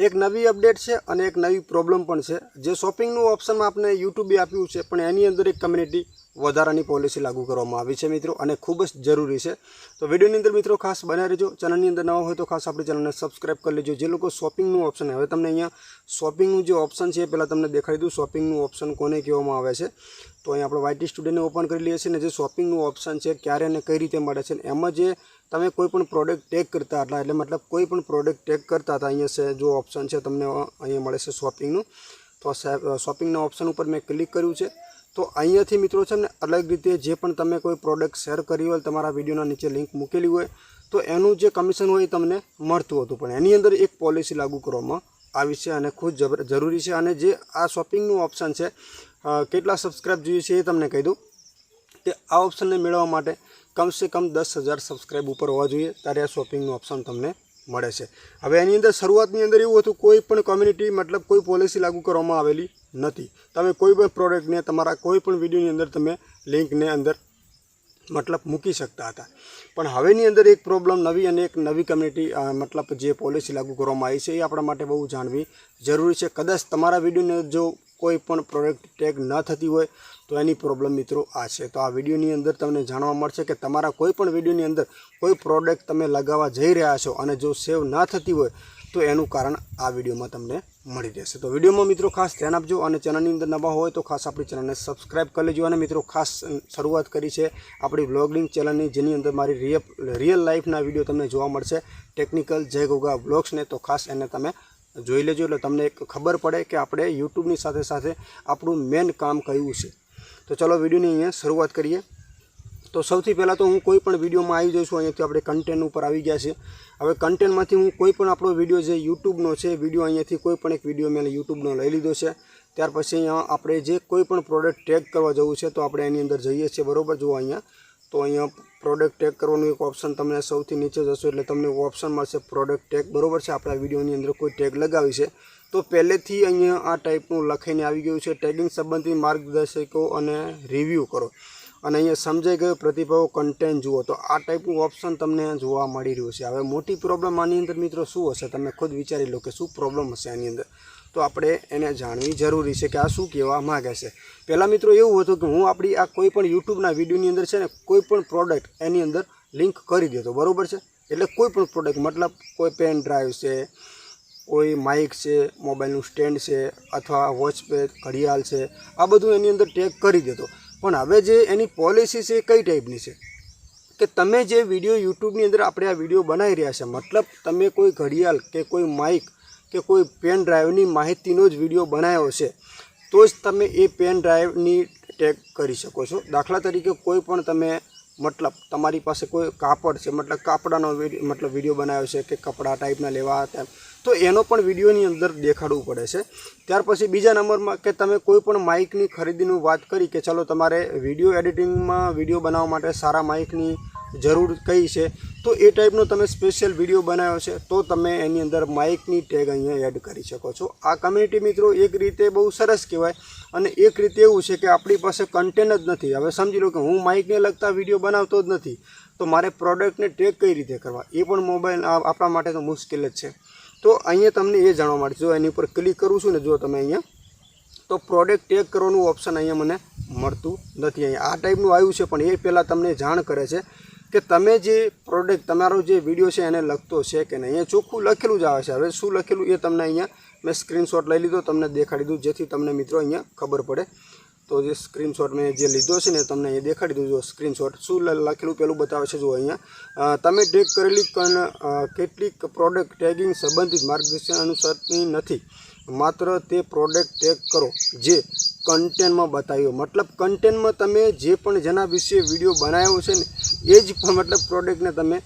એક નવી અપડેટ છે અને એક નવી પ્રોબ્લેમ પણ છે. જે શોપિંગનું ઓપ્શનમાં આપણે યુટ્યુબે આપ્યું છે, પણ એની અંદર એક કમ્યુનિટી વધારાની પોલિસી લાગુ કરવામાં આવી છે મિત્રો અને ખૂબ જ જરૂરી છે. તો વિડીયોની અંદર મિત્રો ખાસ બનાવી રહેજો. ચેનલની અંદર નવા હોય તો ખાસ આપણી ચેનલને સબસ્ક્રાઈબ કરી લેજો. જે લોકો શોપિંગનું ઓપ્શન હવે તમને અહીંયા શોપિંગનું જે ઓપ્શન છે એ પહેલાં તમને દેખાડી દઉં. શોપિંગનું ઓપ્શન કોને કહેવામાં આવે છે? તો અહીંયા આપણે વાયટી સ્ટુડિયોને ઓપન કરી લઈએ છીએ ને જે શોપિંગનું ઓપ્શન છે, ક્યારે અને કઈ રીતે મળે છે એમાં જે તમે કોઈ પણ પ્રોડક્ટ ટેગ કરતા હતા, એટલે મતલબ કોઈ પણ પ્રોડક્ટ ટેગ કરતા હતા, અહીંયા છે જો ઓપ્શન છે તમને અહીંયા મળે છે શોપિંગનું. તો શોપિંગના ઓપ્શન ઉપર મેં ક્લિક કર્યું છે. તો અહીંયાથી મિત્રો છે ને, અલગ રીતે જે પણ તમે કોઈ પ્રોડક્ટ શેર કરી હોય, તમારા વિડીયોના નીચે લિંક મૂકેલી હોય, તો એનું જે કમિશન હોય તમને મળતું હતું. પણ એની અંદર એક પોલિસી લાગુ કરવામાં આવી છે અને ખૂબ જરૂરી છે. અને જે આ શોપિંગનું ઓપ્શન છે કેટલા સબસ્ક્રાઇબ જોઈએ છે એ તમને કહી દઉં. કે આ ઓપ્શનને મેળવવા માટે કમસે કમ દસ હજાર સબસ્ક્રાઇબ ઉપર હોવા જોઈએ. ત્યારે આ શોપિંગનું ઓપ્શન તમને મળે છે. હવે એની અંદર શરૂઆતની અંદર એવું હતું, કોઈ પણ કોમ્યુનિટી મતલબ કોઈ પોલિસી લાગુ કરવામાં આવેલી નથી. તમે કોઈ પણ પ્રોડક્ટને તમારા કોઈ પણ વિડીયોની અંદર તમે લિંકને અંદર મતલબ મૂકી શકતા હતા. પણ હવેની અંદર એક પ્રોબ્લેમ નવી અને એક નવી કમ્યુનિટી મતલબ જે પોલિસી લાગુ કરવામાં આવી છે એ આપણા માટે બહુ જાણવી જરૂરી છે. કદાચ તમારા વિડીયોને જો કોઈ પણ પ્રોડક્ટ ટેગ ન થતી હોય તો એની પ્રોબ્લેમ મિત્રો આ છે. તો આ વિડીયોની અંદર તમને જાણવા મળશે કે તમારા કોઈ પણ વિડીયોની અંદર કોઈ પ્રોડક્ટ તમે લગાવવા જઈ રહ્યા છો અને જો સેવ ન થતી હોય તો એનું કારણ આ વિડીયોમાં તમને મળી રહેશે. તો વિડીયોમાં મિત્રો ખાસ ધ્યાન આપજો અને ચેનલની અંદર નવા હોય તો ખાસ આપણી ચેનલને સબસ્ક્રાઇબ કરી લેજો અને મિત્રો ખાસ શરૂઆત કરી છે આપણી વ્લોગિંગ ચેનલની, જેની અંદર મારી રિયલ રિયલ લાઈફના વીડિયો તમને જોવા મળશે. ટેકનિકલ જય ગોગા બ્લોગ્સને તો ખાસ એને તમે જોઈ લેજો. એટલે તમને એક ખબર પડે કે આપણે યુટ્યુબની સાથે સાથે આપણું મેન કામ કયું છે. તો ચલો વિડીયોની અહીંયા શરૂઆત કરીએ. તો સૌથી પહેલાં તો હું કોઈ પણ વિડીયોમાં આવી જઈશું, અહીંયાથી આપણે કન્ટેન્ટ ઉપર આવી ગયા છે હવે કન્ટેન્ટમાંથી હું કોઈ પણ આપણો વીડિયો જે યુટ્યુબનો છે, વીડિયો અહીંયાથી કોઈ પણ એક વીડિયો મેં યુટ્યુબનો લઈ લીધો છે. ત્યાર પછી અહીંયા આપણે જે કોઈ પણ પ્રોડક્ટ ટેગ કરવા જવું છે, તો આપણે એની અંદર જઈએ છીએ. બરોબર? જુઓ અહીંયા. તો અહીંયા પ્રોડક્ટ ટેગ કરવાનું એક ઓપ્શન તમને સૌથી નીચે જશો એટલે તમને ઓપ્શન મળશે પ્રોડક્ટ ટેગ બરોબર છે? આપણા વિડીયોની અંદર કોઈ ટેગ લગાવી છે. તો પહેલેથી અહીંયા આ ટાઈપનું લખાઈને આવી ગયું છે. ટેગિંગ સંબંધી માર્ગદર્શકો અને રિવ્યૂ કરો. અને અહીંયા સમજાઈ ગયો પ્રતિભાવો કન્ટેન્ટ જુઓ. તો આ ટાઈપનું ઓપ્શન તમને જોવા મળી રહ્યું છે. હવે મોટી પ્રોબ્લેમ આની અંદર મિત્રો શું હશે? તમે ખુદ વિચારી લો કે શું પ્રોબ્લેમ હશે આની અંદર? તો આપણે એને જાણવી જરૂરી છે કે આ શું કહેવા માગે છે. પહેલાં મિત્રો એવું હતું કે હું આપણી આ કોઈ પણ યુટ્યુબના વિડીયોની અંદર છે ને કોઈ પણ પ્રોડક્ટ એની અંદર લિંક કરી દેતો, બરાબર છે? એટલે કોઈ પણ પ્રોડક્ટ, મતલબ કોઈ પેન ડ્રાઈવ છે, કોઈ માઇક છે, મોબાઈલનું સ્ટેન્ડ છે, અથવા વોચ પેડ ઘડિયાળ છે, આ બધું એની અંદર ટેગ કરી દેતો. પણ હવે જે એની પોલિસી છે એ કઈ ટાઈપની છે? કે તમે જે વીડિયો યુટ્યુબની અંદર આપણે આ વીડિયો બનાવી રહ્યા છે, મતલબ તમે કોઈ ઘડિયાળ કે કોઈ માઇક કે કોઈ પેન ડ્રાઈવની માહિતીનો જ વીડિયો બનાવ્યો છે, તો જ તમે એ પેન ડ્રાઈવની ટેગ કરી શકો છો. દાખલા તરીકે કોઈ પણ તમે મતલબ તમારી પાસે કોઈ કાપડ છે, મતલબ કાપડાનો મતલબ વીડિયો બનાવ્યો છે કે કપડા ટાઈપના લેવા હતા તો એનો પણ વિડીયોની અંદર દેખાડવું પડે છે. ત્યાર પછી બીજા નંબરમાં કે તમે કોઈ પણ માઇકની ખરીદીનું વાત કરી કે ચલો તમારે વીડિયો એડિટિંગમાં વીડિયો બનાવવા માટે સારા માઇકની જરૂર કઈ છે. તો એ ટાઈપનો તમે સ્પેશિયલ વીડિયો બનાવ્યો છે, તો તમે એની અંદર માઇકની ટેગ અહીંયા એડ કરી શકો છો. આ કમ્યુનિટી મિત્રો એક રીતે બહુ સરસ કહેવાય અને એક રીતે એવું છે કે આપણી પાસે કન્ટેન્ટ જ નથી. હવે સમજી લો કે હું માઇકને લગતા વીડિયો બનાવતો જ નથી, તો મારે પ્રોડક્ટને ટેગ કઈ રીતે કરવા? એ પણ મોબાઈલ આપણા માટે તો મુશ્કેલ જ છે. તો અહીંયા તમને એ જાણવા મળશે. જો એની ઉપર ક્લિક કરું છું ને, જો તમે અહીંયા, તો પ્રોડક્ટ ટેગ કરવાનું ઓપ્શન અહીંયા મને મળતું નથી. અહીંયા આ ટાઈપનું આવ્યું છે, પણ એ પહેલાં તમને જાણ કરે છે. કે તમે જે પ્રોડક્ટ તમારો જે વીડિયો છે એને લગતો છે કે નહીં, અહીંયા ચોખ્ખું લખેલું જ આવે છે. હવે શું લખેલું એ તમને અહીંયા મેં સ્ક્રીનશોટ લઈ લીધો, તમને દેખાડી દઉં, જેથી તમને મિત્રો અહીંયા ખબર પડે. તો જે સ્ક્રીનશોટ મેં જે લીધો છે ને તમને અહીંયા દેખાડી જો સ્ક્રીનશોટ શું લખેલું પેલું બતાવે છે, જો અહીંયા. તમે ટેગ કરેલી કેટલીક પ્રોડક્ટ ટેગિંગ સંબંધિત માર્ગદર્શન અનુસરતી નથી. માત્ર તે પ્રોડક્ટ ટેગ કરો જે કન્ટેન્ટમાં બતાવ્યો. મતલબ કન્ટેન્ટમાં તમે જે પણ જેના વિશે વીડિયો બનાવ્યો છે ને, એ જ પણ મતલબ પ્રોડક્ટને તમે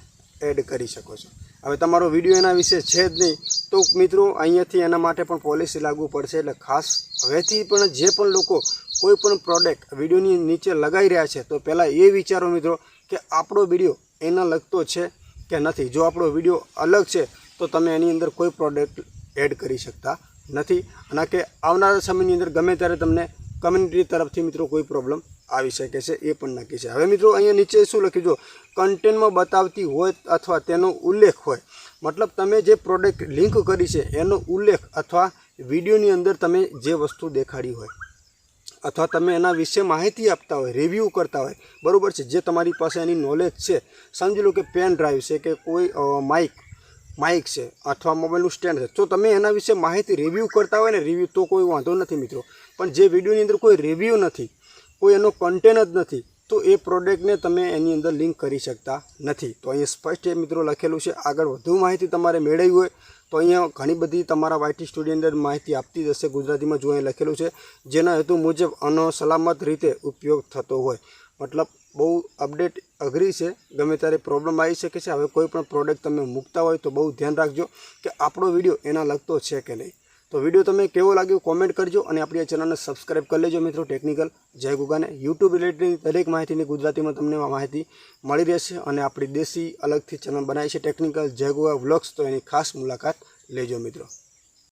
એડ કરી શકો છો. હવે તમારો વીડિયો એના વિશે છે જ નહીં, તો મિત્રો અહીંયાથી એના માટે પણ પોલિસી લાગુ પડશે. એટલે ખાસ હવેથી પણ જે પણ લોકો કોઈ પણ પ્રોડક્ટ વિડીયોની નીચે લગાવી રહ્યા છે, તો પહેલાં એ વિચારો મિત્રો કે આપણો વીડિયો એના લગતો છે કે નથી. જો આપણો વીડિયો અલગ છે, તો તમે એની અંદર કોઈ પ્રોડક્ટ એડ કરી શકતા નથી અને કે આવનારા સમયની અંદર ગમે ત્યારે તમને કમ્યુનિટી તરફથી મિત્રો કોઈ પ્રોબ્લેમ આવી શકે છે, એ પણ નક્કી છે. હવે મિત્રો અહીંયા નીચે શું લખ્યું? જો કન્ટેન્ટમાં બતાવતી હોય અથવા તેનો ઉલ્લેખ હોય, મતલબ તમે જે પ્રોડક્ટ લિંક કરી છે, એનો ઉલ્લેખ અથવા વિડીયોની અંદર તમે જે વસ્તુ દેખાડી હોય અથવા તમે એના વિશે માહિતી આપતા હોય રિવ્યૂ કરતા હોય, બરાબર છે? જે તમારી પાસે એની નોલેજ છે, સમજી લો કે પેન ડ્રાઈવ છે કે કોઈ માઇક માઇક છે, અથવા મોબાઈલનું સ્ટેન્ડ છે. તો તમે એના વિશે માહિતી રિવ્યૂ કરતા હોય ને રિવ્યૂ તો કોઈ વાંધો નથી મિત્રો. પણ જે વિડીયોની અંદર કોઈ રિવ્યૂ નથી, કોઈ એનો કન્ટેન્ટ જ નથી, તો એ પ્રોડક્ટને તમે એની અંદર લિંક કરી શકતા નથી. તો અહીંયા સ્પષ્ટ મિત્રો લખેલું છે, આગળ વધુ માહિતી તમારે મેળવવી હોય, તો અહીંયા ઘણી બધી તમારા વાયટી સ્ટુડિયો અંદર માહિતી આપતી જશે ગુજરાતીમાં જો અહીં લખેલું છે, જેના હેતુ મુજબ આનો સલામત રીતે ઉપયોગ થતો હોય. મતલબ બહુ અપડેટ અઘરી છે. ગમે ત્યારે પ્રોબ્લેમ આવી શકે છે. હવે કોઈ પણ પ્રોડક્ટ તમે મૂકતા હોય તો બહુ ધ્યાન રાખજો કે આપણો વીડિયો એના લગતો છે કે નહીં. તો વીડિયો તમે કેવો લાગ્યો કોમેન્ટ કરજો અને આપણી આ ચેનલને સબસ્ક્રાઇબ કરી લેજો મિત્રો ટેકનિકલ જય ગુગાને. યુટ્યુબ રિલેટેડની દરેક માહિતીની ગુજરાતીમાં તમને માહિતી મળી રહેશે અને આપણી દેશી અલગથી ચેનલ બનાવી છે ટેકનિકલ જય ગુગા વ્લોગ્સ તો એની ખાસ મુલાકાત લેજો મિત્રો.